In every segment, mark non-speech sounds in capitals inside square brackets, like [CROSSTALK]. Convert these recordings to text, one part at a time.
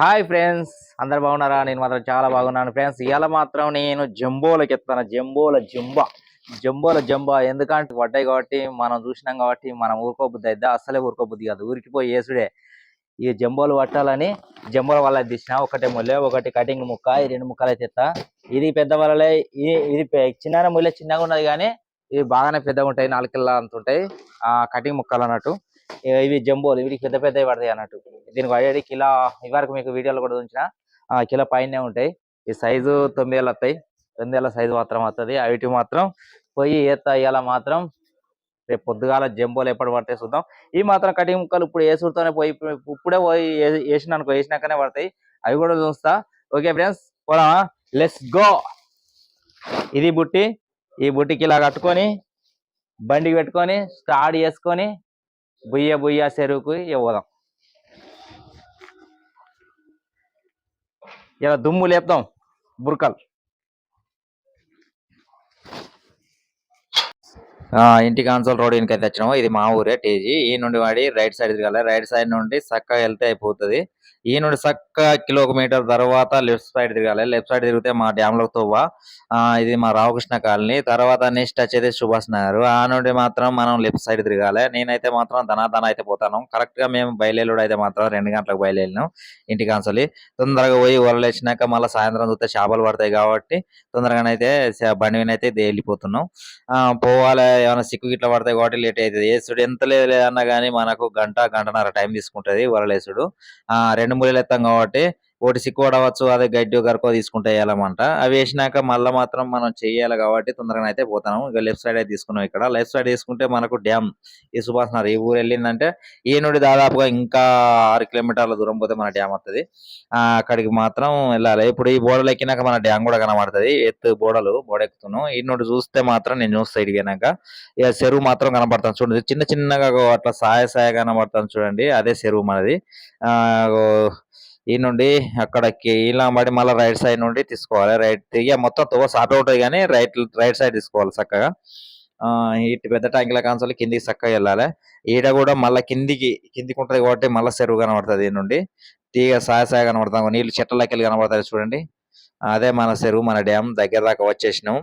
Hi friends అందరు బాగున్నారా? నేను మాత్రం చాలా బాగున్నాను ఫ్రెండ్స్. ఇలా మాత్రం నేను జంబోలకి ఎత్తాను జంబోల జంబా. జంబోల జంబా. ఎందుకంటే పడ్డాయి కాబట్టి మనం చూసినాం కాబట్టి మనం ఊరుకోబుద్ది అయితే అసలే ఊరుకోబుద్ది కాదు. ఊరికి పోయి వేసుడే ఈ జంబోలు పట్టాలని జంబోల వల్ల తీసిన. ఒకటే ముల్లె ఒకటి కటింగ్ ముక్క ఈ రెండు ముక్కలు అయితే ఎత్తా. ఇది పెద్ద వలలే ఇది ఇది చిన్న ముల్లె చిన్నగా ఉన్నది కానీ ఇవి బాగానే పెద్దగా ఉంటాయి. నాలుగు కిలో అంత ఉంటాయి. ఆ కటింగ్ ముక్కలు అన్నట్టు. ఇవి జంబోలు వీటికి పెద్ద పెద్దవి పడతాయి అన్నట్టు. దీనికి పడేది కిలో ఇవరకు మీకు వీడియోలో కూడా ఉంచిన ఆ కిలో పైనే ఉంటాయి. ఈ సైజు తొమ్మిది వేలు వస్తాయి. తొమ్మిది వేల సైజు మాత్రం వస్తుంది. అవిటి మాత్రం పోయి ఈత ఇవాళ మాత్రం రేపు పొద్దుగాల జంబోలు ఎప్పుడు పడతాయి చూద్దాం. ఈ మాత్రం కటింగ్ ముక్కలు ఇప్పుడు వేసుడుతోనే పోయి ఇప్పుడే పోయి ఏ- వేసిన అనుకో వేసినాకనే పడతాయి. అవి కూడా చూస్తా. ఓకే ఫ్రెండ్స్ పోదామా? Let's go! ఇది బుట్టి ఈ బుట్టికి ఇలా కట్టుకొని బండికి పెట్టుకొని స్టార్ట్ చేసుకొని బుయ్య బుయ్య చెరువుకు ఇక పోదాం ఇలా దుమ్ము లేపుదాం బురకలు ఇంటి కాన్సోల్ రోడ్ వెనకైతే వచ్చినాము ఇది మా ఊరే టీజీ. ఈ నుండి వాడి రైట్ సైడ్ తిరగాలి రైట్ సైడ్ నుండి చక్కగా వెళ్తే అయిపోతుంది. ఈ నుండి చక్క కిలోమీటర్ తర్వాత లెఫ్ట్ సైడ్ తిరగాలి లెఫ్ట్ సైడ్ తిరిగితే మా డ్యామ్లో తోవ ఆ, ఇది మా రామకృష్ణ కాలనీ. తర్వాత నెక్స్ట్ వచ్చేది సుభాష్ నగర్. ఆ నుండి మాత్రం మనం లెఫ్ట్ సైడ్ తిరగాలి నేనైతే మాత్రం ధనాధన అయితే పోతాను. కరెక్ట్గా మేము బయలుదేరుడు అయితే మాత్రం రెండు గంటలకు బయలుదేరినాం ఇంటి కాన్సోలి తొందరగా పోయి వరలేసినాక మళ్ళీ సాయంత్రం చూస్తే చేపలు పడతాయి కాబట్టి తొందరగానైతే బండి అయితే వెళ్ళిపోతున్నాం. ఆ పోవాలి ఏమైనా సిక్కు గిట్ల పడతాయి కాబట్టి లేట్ అవుతుంది. ఏసుడు ఎంత లేదు కానీ మనకు గంట గంటన్నర టైం తీసుకుంటది వరలేసుడు. ఆ రెండు మూలలు ఎత్తాం కాబట్టి ఒకటి సిక్కు పడవచ్చు అదే గడ్డి గరకో తీసుకుంటే వేయాలన్నమాట అవి వేసినాక మళ్ళీ మాత్రం మనం చేయాలి కాబట్టి తొందరగా అయితే పోతాము. ఇక లెఫ్ట్ సైడ్ అయితే తీసుకున్నాం ఇక్కడ. లెఫ్ట్ సైడ్ తీసుకుంటే మనకు డ్యామ్. ఈ సుభాష్ నగర్ ఈ ఊరు వెళ్ళిందంటే ఈ నుండి దాదాపుగా ఇంకా ఆరు కిలోమీటర్ల దూరం పోతే మన డ్యామ్ వస్తుంది ఆ అక్కడికి మాత్రం వెళ్ళాలి. ఇప్పుడు ఈ బోడలు ఎక్కినాక మన డ్యామ్ కూడా కనబడుతుంది. ఎత్తు బోడలు బోడ ఎక్కుతున్నాం. ఈ నుండి చూస్తే మాత్రం నేను చూస్తే ఇడిగినాక ఇక చెరువు మాత్రం కనబడుతుంది చూడండి. చిన్న చిన్నగా అట్లా సాయ సాయ కనబడుతుంది చూడండి. అదే చెరువు మనది. ఆ ఈ నుండి అక్కడికి ఇలా మళ్ళీ రైట్ సైడ్ నుండి తీసుకోవాలి. రైట్ తిరిగి మొత్తం తో సాపే ఉంటుంది కానీ రైట్ రైట్ సైడ్ తీసుకోవాలి చక్కగా. ఇటు పెద్ద ట్యాంకుల కాన్సోల్ కిందికి చక్కగా వెళ్ళాలి. ఈడ కూడా మళ్ళీ కిందికి కిందికి ఉంటుంది కాబట్టి మళ్ళీ చెరువు కనబడుతుంది ఈ నుండి. తీగ సాయ సాయ కనబడతాం నీళ్ళు చెట్లకి వెళ్ళి కనబడతాయి చూడండి. అదే మన చెరువు మన డ్యామ్ దగ్గర దాకా వచ్చేసినాం.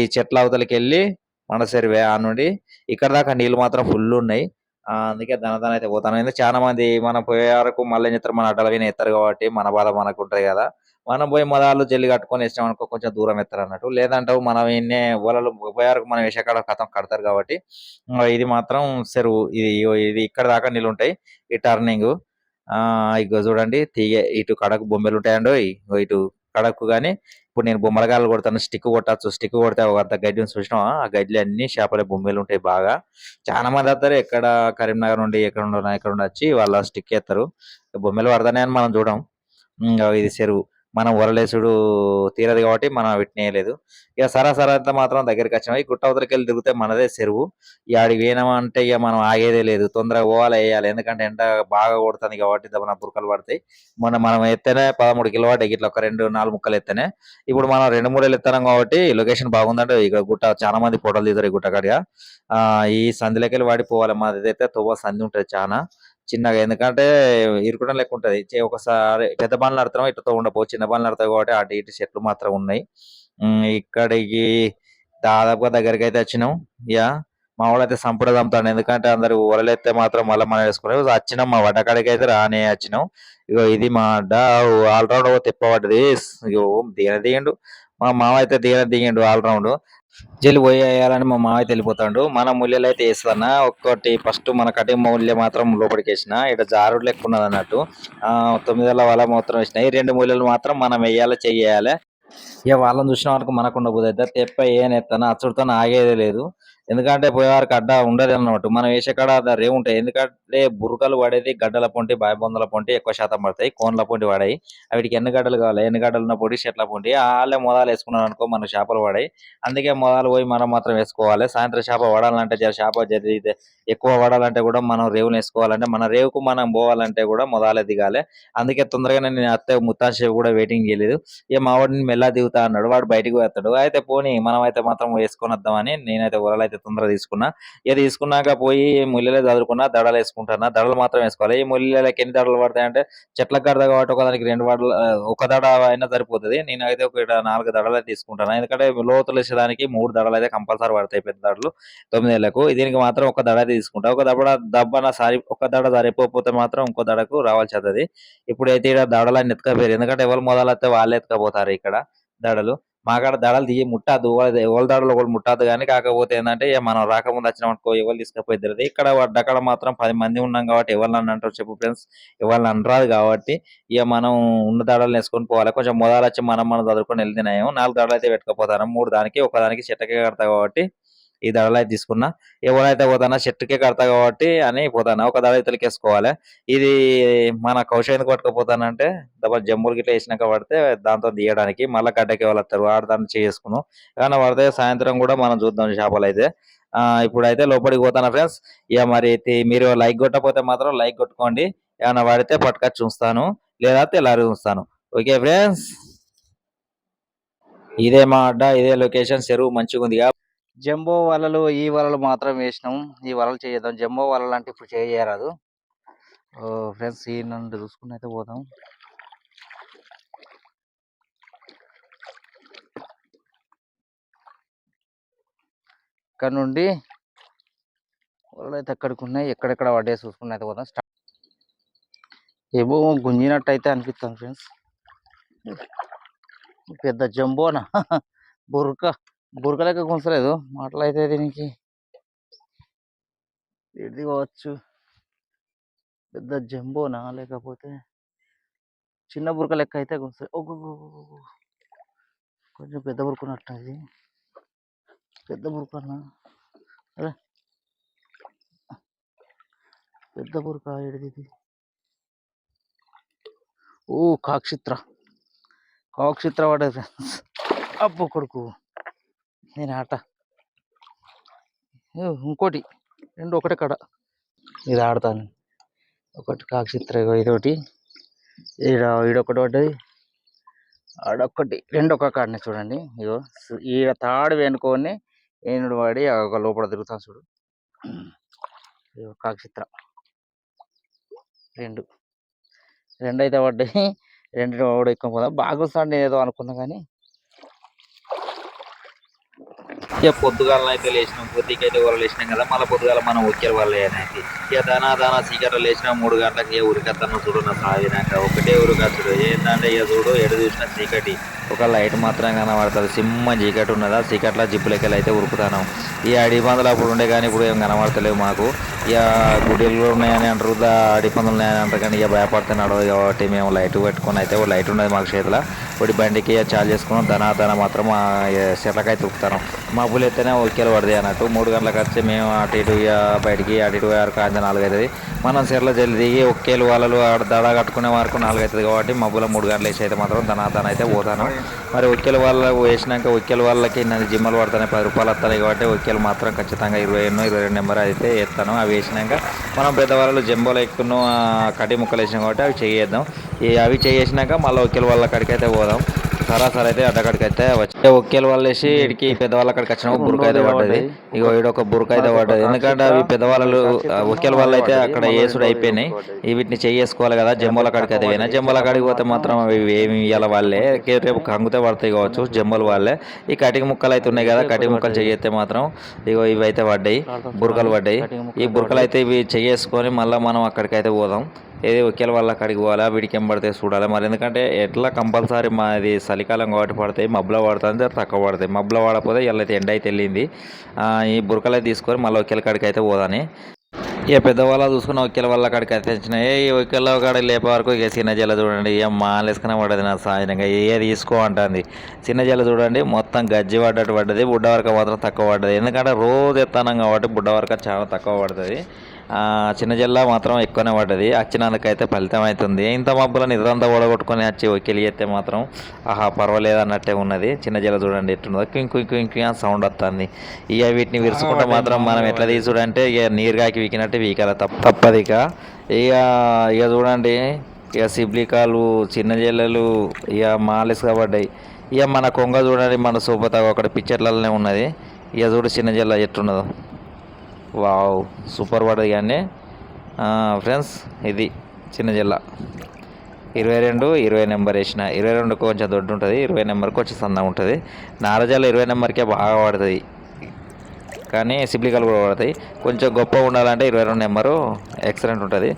ఈ చెట్ల అవతలకి వెళ్ళి మన చెరువే ఆ నుండి. ఇక్కడ దాకా నీళ్ళు మాత్రం ఫుల్ ఉన్నాయి. అందుకే ధనధన అయితే పోతాను. ఎందుకంటే చాలా మంది మనం పోయే వరకు మళ్ళీ ఏం చేస్తారు? మన అడ్డల విని ఎత్తారు కాబట్టి మన బాధ మనకు ఉంటది కదా. మనం పోయి మొదలు జల్లి కట్టుకొని ఇష్టం అనుకో కొంచెం దూరం ఎత్తారు అన్నట్టు. లేదంటే మనం ఇన్నే వలలు పోయే వరకు మనం వేసే కథం కడతారు కాబట్టి ఇది మాత్రం చెరువు. ఇది ఇది ఇక్కడ దాకా నీళ్ళు ఉంటాయి. ఈ టర్నింగ్ ఆ ఇగో చూడండి తీగే ఇటు కడకు బొమ్మలు ఉంటాయండి ఇటు కడకు కానీ ఇప్పుడు నేను బొమ్మలగాలు కొడతాను స్టిక్ కొట్టచ్చు స్టిక్ కొడితే ఒక అంత గడ్డి చూసినా ఆ గడ్డి అన్ని చేపల బొమ్మలు ఉంటాయి బాగా. చాలా మంది వస్తారు ఎక్కడ కరీంనగర్ నుండి ఎక్కడ ఉండవు ఎక్కడ ఉండొచ్చి వచ్చి వాళ్ళ స్టిక్ ఎత్తారు. బొమ్మలు పడతానే అని మనం చూడం. ఇది చెరువు. మనం వరలేసుడు తీరదు కాబట్టి మనం వీటిని వేయలేదు. ఇక సరాసరి అంతా మాత్రం దగ్గరికి వచ్చినాం. గుట్ట అవతలకి వెళ్ళి దిగితే మనదే చెరువు. ఈ ఆడికి పోయినామా అంటే ఇక మనం ఆగేదే లేదు. తొందరగా పోవాలి వేయాలి. ఎందుకంటే ఎండ బాగా కొడుతుంది కాబట్టి దబ్బన బురకలు పడతాయి. మొన్న మనం ఎత్తేనే పదమూడు కిలో పడ్డాయి ఇట్లా ఒక రెండు నాలుగు ముక్కలు ఎత్తేనే. ఇప్పుడు మనం రెండు మూడేళ్ళు ఎత్తాం కాబట్టి లొకేషన్ బాగుందంటే ఇక్కడ గుట్ట చాలా మంది ఫోటోలు తీస్తారు ఈ గుట్ట కాడిగా. ఆ ఈ సంధిలోకి వెళ్ళి వాడిపోవాలి మాది అయితే తువ్వ సంధి ఉంటుంది చాలా చిన్నగా. ఎందుకంటే ఇరుకుడం లెక్క ఒకసారి పెద్ద బాణలు నడుతున్నాం ఇటుతో ఉండకపోవచ్చు చిన్న బాణలు నడతాయి కాబట్టి అటు ఇటు చెట్లు మాత్రం ఉన్నాయి. ఇక్కడికి దాదాపుగా దగ్గరికి అయితే వచ్చినాం. యా మా వాడు అయితే సంపూడ చంపుతాడు ఎందుకంటే అందరు వరలెత్తే మాత్రం మళ్ళీ మనం వేసుకున్నాం వచ్చినాం. మా వడ్డకాడికి అయితే రానే వచ్చినాం. ఇగో ఇది మా అడ్డ ఆల్రౌండ్ తిప్పబడ్డది ఇగో దిగన దిగండు మా మామ అయితే దిగన దిగిండు ఆల్రౌండ్ జల్లి పోయేయాలని మా మామ అయితే వెళ్ళిపోతాడు. మన ముల్లెలు అయితే వేస్తాన ఒక్కటి ఫస్ట్ మన కటింగ్ ముల్లె మాత్రం లోపలికి వేసిన. ఇక్కడ జారుడు లెక్క ఉన్నది అన్నట్టు. తొమ్మిది తొమ్మిదేళ్ళ వాళ్ళ మాత్రం వేసినాయి రెండు ముల్లెలు మాత్రం మనం వేయాలి చెయ్యాలి. ఇక వాళ్ళని చూసిన వరకు మనకుండా పోతే తెప్ప ఏం ఎత్తాను అచ్చుడితో ఆగేదే లేదు. ఎందుకంటే పోయే అడ్డ ఉండదు అన్నమాట. మనం వేసే కాడ రే ఉంటాయి. ఎందుకంటే బురకలు పడేది గడ్డల పొంటి బాయబొందల పొంటి ఎక్కువ శాతం పడతాయి. కోన్ల పొంటి పడాయి వీటికి ఎన్ని గడ్డలు కావాలి? ఎన్ని గడ్డలు ఉన్న పొడి చెట్ల పొంటి? వాళ్ళే మొదలు వేసుకున్నాం అనుకో మన చేపలు పడాయి. అందుకే మొదలు పోయి మనం మాత్రం వేసుకోవాలి. సాయంత్రం చేప పడాలంటే చేప జరిగితే ఎక్కువ పడాలంటే కూడా మనం రేవులు వేసుకోవాలంటే మన రేవుకు మనం పోవాలంటే కూడా మొదలే దిగాలి. అందుకే తొందరగానే నేను అత్తే ముత్తాసేపు కూడా వెయిటింగ్ చేయలేదు. ఇక మా వాడిని మెల్ల దిగుతా అన్నాడు. వాడు బయటకు వేస్తాడు అయితే పోనీ మనం అయితే మాత్రం వేసుకొని వద్దామని నేనైతే ఊరలు అయితే కాబట్టి తొందరగా తీసుకున్నా. ఇక తీసుకున్నాక పోయి ముల్లెలే చదువుకున్నా దడలు వేసుకుంటున్నా దడలు మాత్రం వేసుకోవాలి. ఈ ముల్లెలకి ఎన్ని దడలు పడతాయంటే చెట్ల కడద కాబట్టి ఒకదానికి రెండు వడలు ఒక దడ అయినా సరిపోతుంది. నేనైతే ఒక నాలుగు దడలు తీసుకుంటాను. ఎందుకంటే లోతులు వేసేదానికి మూడు దడలు అయితే కంపల్సరీ పడతాయి పెద్ద దడలు తొమ్మిదేళ్ళకు. దీనికి మాత్రం ఒక దడ తీసుకుంటా. ఒక దడ దబ్బన సారి ఒక దడ సరిపోతే మాత్రం ఇంకో దడకు రావాల్సి వస్తుంది. ఇప్పుడైతే ఇక్కడ దడలని ఎత్తుకపోయారు. ఎందుకంటే ఎవరు మొదలైతే వాళ్ళు ఎత్తుకపోతారు ఇక్కడ దడలు. మాకాడ దడలు తీయ ముట్టద్దు ఎవరి దడలు ఒకటి ముట్టద్దు కానీ కాకపోతే ఏంటంటే మనం రాకముందు వచ్చిన అనుకో ఎవరు తీసుకుపోయిద్దరు ఇక్కడ అక్కడ మాత్రం పది మంది ఉన్నాం కాబట్టి ఎవరు నన్ను అంటారు చెప్పు ఫ్రెండ్స్. ఎవరు అనరాదు కాబట్టి ఇక మనం ఉన్న దడలు వేసుకొని పోవాలి. కొంచెం మొదలు వచ్చి మనం మనం చదువుకొని వెళ్తున్నాము నాలుగు దడలు అయితే పెట్టుకుపోతాను. మూడు దానికి ఒక దానికి చెట్టకే కడతా కాబట్టి ఈ దడలు అయితే తీసుకున్నా ఎవరైతే పోతానా చెట్టుకే కడతా కాబట్టి అని పోతాను. ఒక దడ ఇతలకి వేసుకోవాలి. ఇది మన కౌశ ఎందుకు పట్టుకుపోతానంటే డబ్బా జమ్ములు గిట్ల వేసినాక పడితే దాంతో తీయడానికి మళ్ళీ గడ్డకి వాళ్ళు వస్తారు? వాడు దాన్ని చేసుకున్నాం. కానీ పడితే సాయంత్రం కూడా మనం చూద్దాం చేపలు అయితే. ఇప్పుడైతే లోపలికి పోతాను ఫ్రెండ్స్. ఇక మరి మీరు లైక్ కొట్టకపోతే మాత్రం లైక్ కొట్టుకోండి. ఏమైనా పడితే పట్టుకొచ్చి చూస్తాను. లేదా తెల్లారి చూస్తాను. Okay friends. ఇదే మా అడ్డ ఇదే లొకేషన్. చెరువు మంచిగా ఉంది జంబో వలలు ఈ వలలు మాత్రం వేసినాం. ఈ వలలు చేద్దాం జంబో వలలు అంటే ఇప్పుడు చేయరాదు. ఫ్రెండ్స్ ఈ నుండి చూసుకుని అయితే పోదాం. ఇక్కడ నుండి వలలు అయితే అక్కడికి ఉన్నాయి. ఎక్కడెక్కడ పడ్డాయి చూసుకుని అయితే పోదాం. స్టార్ట్. ఏమో గుంజినట్టు అయితే అనిపిస్తాం ఫ్రెండ్స్. పెద్ద జంబోనా? [LAUGHS] బుర్కా. బురక లెక్క గుంచలేదు అయితే దీనికి ఇది కావచ్చు పెద్ద జంబోనా? లేకపోతే చిన్న బురక లెక్క అయితే గుంచలేదు ఓ కొంచెం పెద్ద బురుకున్నట్టు అది పెద్ద బురుకన్నా అదే. పెద్ద బురక ఏడిది ఓ కాక్షిత్ర కాక్షిత్ర పడేది ఫ్రెండ్స్. అబ్బో కొడుకు. నేను ఆట. ఇంకోటి రెండు ఒకటే కడ. ఇది ఆడతాను. ఒకటి కాక్షిత్ర ఇదొకటి. ఈడ ఈడొకటి పడ్డది ఆడొక్కటి రెండు ఒక కాడనే చూడండి. ఇగో ఈడ తాడు వెనుకొని ఏనుడు వాడి ఒక లోపల తిరుగుతాను చూడు. ఇగో కాక్షిత్ర రెండు. రెండు అయితే పడ్డాయి. రెండు కూడా ఎక్కువ పోదా బాగా ఏదో అనుకున్నా కానీ. ఇక పొద్దుగాల అయితే లేచినాం. పొద్దుకి అయితే వాళ్ళు లేచినాం కదా. మళ్ళీ పొద్దుగాల మనం ఒకే వాళ్ళు అయితే. ఇక దానా దానా సీకర్లు లేచినా. మూడు గంటలకు ఏ ఉరికత్తను చూడు నా సాగినాక ఒకటే ఉరికత్తుడు. ఏంటంటే ఇక చూడు ఎడ చూసినా చీకటి. ఒక లైట్ మాత్రం కనబడుతుంది. సిమ్మ చీకటి ఉన్నదా? చీకట్ల జిప్పులకి అయితే ఉరుకుతాను. ఈ అడి పందులు అప్పుడు ఉండే కానీ ఇప్పుడు ఏం కనబడతలేవు మాకు. ఇక గుడిలు ఉన్నాయని అంటారు అడి పందులు ఉన్నాయని అంటారు కానీ ఇక భయపడుతున్నాడు కాబట్టి మేము లైట్ పెట్టుకుని అయితే ఒక లైట్ ఉన్నది మాకు చేతిలో. ఒకటి బండికి చార్జ్ చేసుకున్నాం. ధన ధన మాత్రం ఆ చెట్లకైతే మా మబ్బులు ఎత్తేనే ఒకేలు పడతాయి అన్నట్టు. మూడు గంటలకు వచ్చి మేము అటు ఇటు ఇక బయటికి అటు ఇటు వరకు కాంతి నాలుగు అవుతుంది. మనం చెర్ల జల్లి దిగి ఒకేలు వాళ్ళు ఆడ దడ కట్టుకునే వరకు నాలుగు అవుతుంది కాబట్టి మబ్బులో మూడు గంటలు వేసి అయితే మాత్రం ధన ధన అయితే పోతాను. మరి ఒకేలు వాళ్ళ వేసినాక ఒకేలు వాళ్ళకి నన్ను జిమ్మలు పడతాయి పది రూపాయలు వస్తాయి కాబట్టి ఒకేలు మాత్రం ఖచ్చితంగా ఇరవై ఎన్నో ఇరవై రెండు నెంబర్ అయితే వేస్తాను. అవి వేసినాక మనం పెద్దవాళ్ళు జంబోలు ఎక్కువ కటి ముక్కలు వేసినాం కాబట్టి అవి చేయేద్దాం అవి చేసినాక మళ్ళీ ఒకేలు వాళ్ళ కాడికి అయితే పోదాం. సరాసరి అయితే అడ్డకాడికి అయితే వచ్చి ఒకేలు వాళ్ళు వేసి ఇడికి పెద్దవాళ్ళ కాడికి వచ్చిన బురక అయితే పడ్డది. ఇగో ఒక బురక అయితే పడ్డది. ఎందుకంటే అవి పెద్దవాళ్ళు ఒకేల వాళ్ళు అయితే అక్కడ ఏసుడు అయిపోయినాయి. వీటిని చేసుకోవాలి కదా జంబోల కాడికి అయితే పోయినా జంబోల కాడికి పోతే మాత్రం అవి ఏమి ఇయ్యాల వాళ్ళే. రేపు కంగుతే పడతాయి కావచ్చు జంబోలు వాళ్ళే. ఈ కటిక ముక్కలు అయితే ఉన్నాయి కదా కటిక ముక్కలు చేస్తే మాత్రం ఇగో ఇవి అయితే పడ్డాయి బురకలు పడ్డాయి. ఈ బురకలు అయితే ఇవి చేసుకొని మళ్ళీ మనం అక్కడికి అయితే పోదాం. ఏది ఒకేల వాళ్ళ అక్కడికి పోవాలా వీడికి ఏం పడితే చూడాలి? మరి ఎందుకంటే ఎట్లా కంపల్సరీ మాది చలికాలం కాబట్టి పడతాయి మబ్బులో పడుతుంది తక్కువ పడతాయి. మబ్బులో పడకపోతే అయితే ఎండ అయితే వెళ్ళింది. ఈ బురకలే తీసుకొని మళ్ళీ ఒకేల కాడికి అయితే పోదాని. ఇక పెద్దవాళ్ళ చూసుకున్న ఒకేల వాళ్ళ కాడికి అయితే ఈ ఒకేల కాడ లేపే వరకు ఇక చిన్న జల చూడండి. ఏం మాలేసుకునే పడ్డది నా సాయంత్రంగా. ఏ తీసుకో అంటుంది. చిన్న జల చూడండి మొత్తం గజ్జి పడ్డట్టు పడ్డది. బుడ్డ వరకు మాత్రం తక్కువ పడ్డది. ఎందుకంటే రోజు ఎత్తానం కాబట్టి బుడ్డ వరకు చాలా తక్కువ పడుతుంది. చిన్న జిల్లా మాత్రం ఎక్కువనే పడ్డది. వచ్చినందుకైతే ఫలితం అవుతుంది ఇంత మబ్బుల నిద్రంతా ఓడగొట్టుకొని వచ్చి ఒకేలి చేస్తే మాత్రం ఆహా పర్వాలేదు అన్నట్టే ఉన్నది. చిన్న జిల్లా చూడండి ఎట్టున్నదో క్వింక్ క్వింక్ క్వింక్ సౌండ్ వస్తుంది ఇక వీటిని విరుచుకుంటే మాత్రం మనం ఎట్లా తీసుడు అంటే ఇక నీరుగాకి వీకినట్టు వీకాల తప్ప తప్పదు ఇక. ఇక ఇక చూడండి ఇక సిబ్లికాలు చిన్న జల్లలు ఇక మాలిస్గా పడ్డాయి ఇక మన కొంగ చూడండి మన సూపత ఒకటి పిక్చర్లలోనే ఉన్నది. ఇక చూడు చిన్న జిల్లా ఎట్టున్నదో వావ్ సూపర్ పడదు కానీ. ఫ్రెండ్స్ ఇది చిన్న జిల్లా. ఇరవై రెండు ఇరవై నెంబర్ వేసిన. ఇరవై రెండు కొంచెం దొడ్డు ఉంటుంది ఇరవై నెంబర్కి కొంచెం సన్నగా ఉంటుంది. నారజాల ఇరవై నెంబర్కే బాగా పడుతుంది. కానీ సిబ్లికలు కూడా పడతాయి. కొంచెం గొప్ప ఉండాలంటే ఇరవై రెండు నెంబరు ఎక్సలెంట్ ఉంటుంది.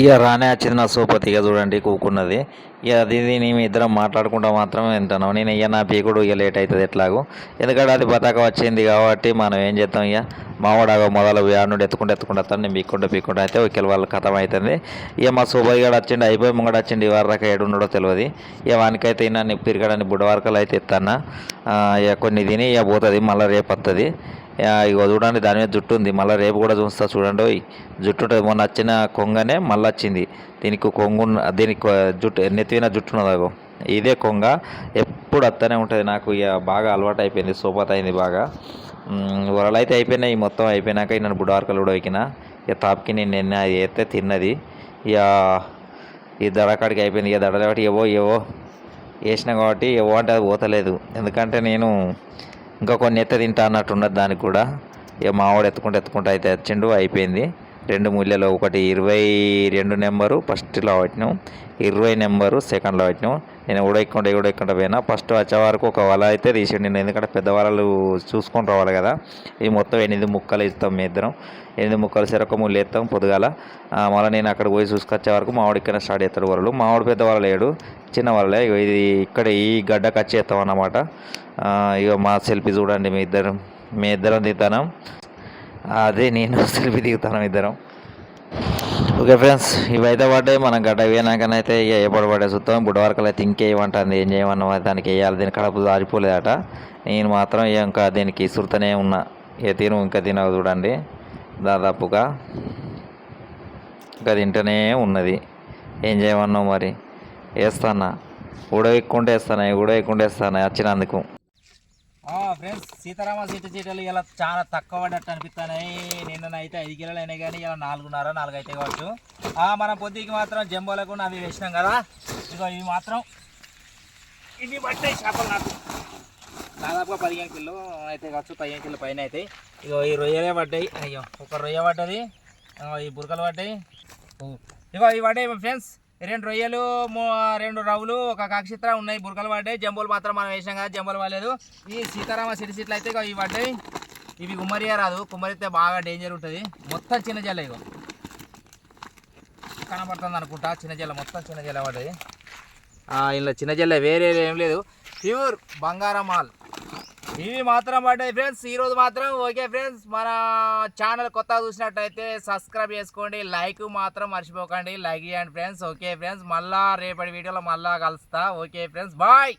ఇక రానే వచ్చింది నా సోపతి ఇక చూడండి కూకున్నది. ఇక అది ఇది మేము ఇద్దరం మాట్లాడుకుంటా మాత్రం వింటాను నేను ఇక నా పీకుడు ఇక లేట్ అవుతుంది ఎట్లాగో. ఎందుకంటే అది పతాక వచ్చింది కాబట్టి మనం ఏం చేస్తాం ఇక మావాడు మొదలు నుండి ఎత్తుకుంటూ ఎత్తుకుంటూ వస్తాను నేను పీక్కుంటూ పీక్కుంటూ అయితే ఒకవేళ వాళ్ళ కథం అవుతుంది ఇక మా సూపర్ గడు వచ్చిండు అయిపోయి ముంగడు వచ్చిండు ఇవాళ దాకా ఏడు ఉండడో తెలియదు. ఇక వానికైతే నన్ను పిరిగడని బుడ్డవారకలు అయితే ఎత్తాను ఇక కొన్ని తిని ఇక పోతుంది మళ్ళీ రేపు వస్తుంది ఇక చూడండి దాని మీద జుట్టు ఉంది. మళ్ళీ రేపు కూడా చూస్తా చూడండి జుట్టు మొన్న వచ్చిన కొంగనే మళ్ళీ వచ్చింది. దీనికి కొంగు దీనికి జుట్టు ఎన్ని జుట్టు ఉన్నది ఇదే కొంగ ఎప్పుడు అత్తనే ఉంటుంది నాకు ఇక బాగా అలవాటు అయిపోయింది సోపత అయింది బాగా. వరలు అయితే అయిపోయినాయి మొత్తం అయిపోయినాక నన్ను బుడ్డవార్కలు కూడా ఎక్కిన. ఇక తాప్కి నేను నిన్న అది అయితే తిన్నది. ఇక ఈ దడకాడికి అయిపోయింది ఇక దడ కాబట్టి ఏవో ఏవో వేసిన కాబట్టి ఏవో అంటే అది పోతలేదు. ఎందుకంటే నేను ఇంకా కొన్ని ఎత్త తింటా అన్నట్టు ఉన్నది దానికి కూడా. ఇక మావాడు ఎత్తుకుంటూ ఎత్తుకుంటూ అయితే వచ్చిండు అయిపోయింది రెండు ముళ్ళలో ఒకటి ఇరవై రెండు నెంబరు ఫస్ట్లో పెట్టినాం. ఇరవై నెంబరు సెకండ్లో పెట్టినాం. నేను కూడా ఎక్కుంటే పోయినా ఫస్ట్ వచ్చే వరకు ఒక వల అయితే తీసిండు నేను. ఎందుకంటే పెద్ద వలలు చూసుకొని రావాలి కదా. ఇది మొత్తం ఎనిమిది ముక్కలు ఇస్తాం మీ ఇద్దరం. ఎనిమిది ముక్కలు సరొక ముళ్ళు వేస్తాం పొద్దుగాల. మళ్ళీ నేను అక్కడ పోయి చూసుకొచ్చే వరకు మావాడు ఇక్కడ స్టార్ట్ చేస్తాడు వరలు మావాడు పెద్ద వల లేడు చిన్న వాళ్ళే ఇగో ఇది ఇక్కడ ఈ గడ్డకు కట్ చేస్తాం అన్నమాట. ఇక మా సెల్ఫీ చూడండి మీ ఇద్దరం. మీ ఇద్దరం దిగుతాను అదే నేను [LAUGHS] సెల్ఫీ దిగుతాను ఇద్దరం. ఓకే ఫ్రెండ్స్ ఇవైతే పడ్డాయి మనం గడ్డ వేయనాకనైతే ఇక ఏ పడే చూస్తాం బుడవరకలు అయితే ఏమంటుంది ఏం చేయమన్నా దానికి వేయాలి. దీని కడుపు దారిపోలేదట నేను మాత్రం ఇంకా దీనికి ఇసురుతూనే ఉన్నా. ఏ తిను ఇంకా తినవు చూడండి. దాదాపుగా ఇంకా తింటూనే ఉన్నది. ఏం చేయమన్నావు మరి? వేస్తానా? ఉడవెక్కుంటే వేస్తాను? ఉడవెక్కుంటే వేస్తాను? వచ్చినందుకు. ఫ్రెండ్స్ సీతారామ సీటు చీటలు ఇలా చాలా తక్కువ పడ్డట్టు అనిపిస్తున్నాయి. నిన్న అయితే ఐదు కిలోలు అయినాయి కానీ ఇలా నాలుగున్నర నాలుగు అయితే కావచ్చు మనం పొద్దుకి మాత్రం జంబోలకు అవి వేసినాం కదా. ఇగో ఇవి మాత్రం ఇవి పట్టాయి చేపలు నాకు. దాదాపుగా పదిహేను కిలో అయితే కావచ్చు పదిహేను కిలో పైన అయితే. ఇగో ఈ రొయ్యలే పడ్డాయి. అయ్యో ఒక రొయ్య పడ్డది. ఈ బురకలు పడ్డాయి. ఇగో ఇవి పడ్డాయి ఫ్రెండ్స్ రెండు రొయ్యలు రెండు రవ్వులు ఒక కక్షిత్ర ఉన్నాయి. బురకలు పడ్డాయి. జంబోలు మాత్రం మనం వేసినాం కదా జంబోలు పడలేదు. ఈ సీతారామ సిరి సీట్లు అయితే ఇగో ఇవి పడ్డాయి. ఇవి కుమ్మరియా రాదు. కుమ్మరితే బాగా డేంజర్ ఉంటుంది. మొత్తం చిన్న జల్ల ఇగో. కనబడుతుంది అనుకుంటా. చిన్న జల్ల మొత్తం చిన్న జల్ల పడ్డాయి. ఆ, ఇందులో చిన్న జల్ల వేరే ఏం లేదు. ప్యూర్ బంగారం మాల్ ఇవి మాత్రం పడ్డాయి ఫ్రెండ్స్. ఈ రోజు మాత్రం ఓకే ఫ్రెండ్స్. మన ఛానల్ కొత్తగా చూసినట్టయితే సబ్స్క్రైబ్ చేసుకోండి. లైక్ మాత్రం మర్చిపోకండి. లైక్ చేయండి ఫ్రెండ్స్. Okay friends. మళ్ళా రేపటి వీడియోలో మళ్ళా కలుస్తా. Okay friends. బాయ్.